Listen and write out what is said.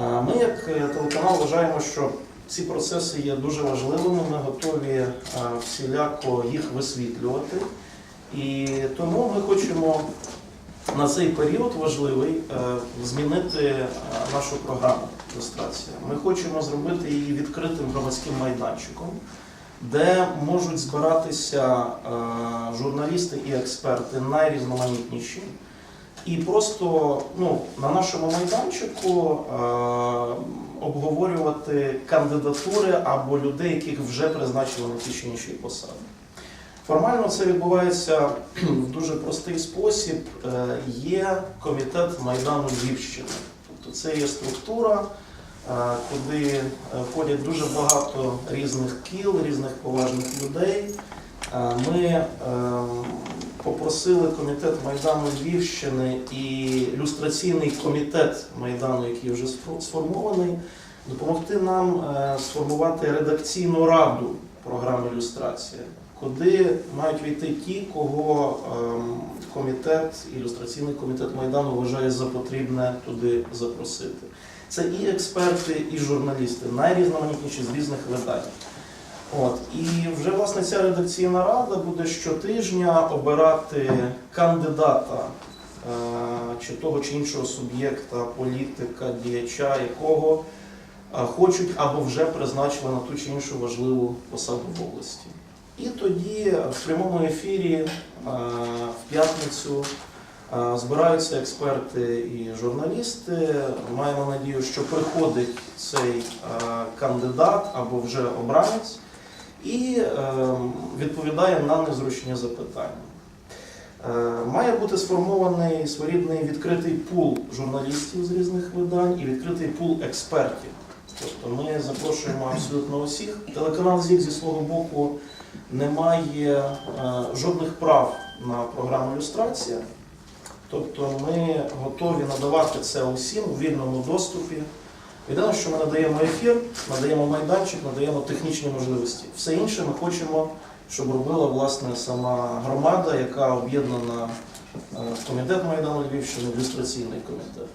Ми, як е, телеканал, вважаємо, що ці процеси є дуже важливими. Ми готові е, всіляко їх висвітлювати. І тому ми хочемо на цей період важливий е, змінити нашу програму ілюстрація. Ми хочемо зробити її відкритим громадським майданчиком, де можуть збиратися журналісти і експерти найрізноманітніші. І просто ну, на нашому майданчику е, обговорювати кандидатури або людей, яких вже призначили на ті чи інші посади. Формально це відбувається в дуже простий спосіб. Е, Є комітет Майдану Львівщини. Тобто це є структура, е, куди е, входять дуже багато різних кіл, різних поважних людей. Е, Ми е, попросили комітет Майдану Львівщини і люстраційний комітет Майдану, який вже сформований, допомогти нам е, сформувати редакційну раду програми ілюстрація, куди мають війти ті, кого ем, комітет, ілюстраційний комітет Майдану вважає за потрібне туди запросити. Це і експерти, і журналісти, найрізноманітніші з різних видань. От і вже власне ця редакційна рада буде щотижня обирати кандидата е, чи того чи іншого суб'єкта, політика, діяча, якого е, хочуть або вже призначили на ту чи іншу важливу посаду в області. І тоді в прямому ефірі е, в п'ятницю е, збираються експерти і журналісти. Маємо надію, що приходить цей е, кандидат або вже обранець і е, відповідає на незручні запитання. Е, Має бути сформований своєрідний відкритий пул журналістів з різних видань і відкритий пул експертів. Тобто ми запрошуємо абсолютно усіх. Телеканал ЗІК зі свого боку не має е, жодних прав на програму ілюстрація. Тобто ми готові надавати це усім у вільному доступі. Єдине, що ми надаємо ефір, надаємо майданчик, надаємо технічні можливості. Все інше ми хочемо, щоб робила власне сама громада, яка об'єднана е, в комітет Майдану Львівщини, ілюстраційний комітет.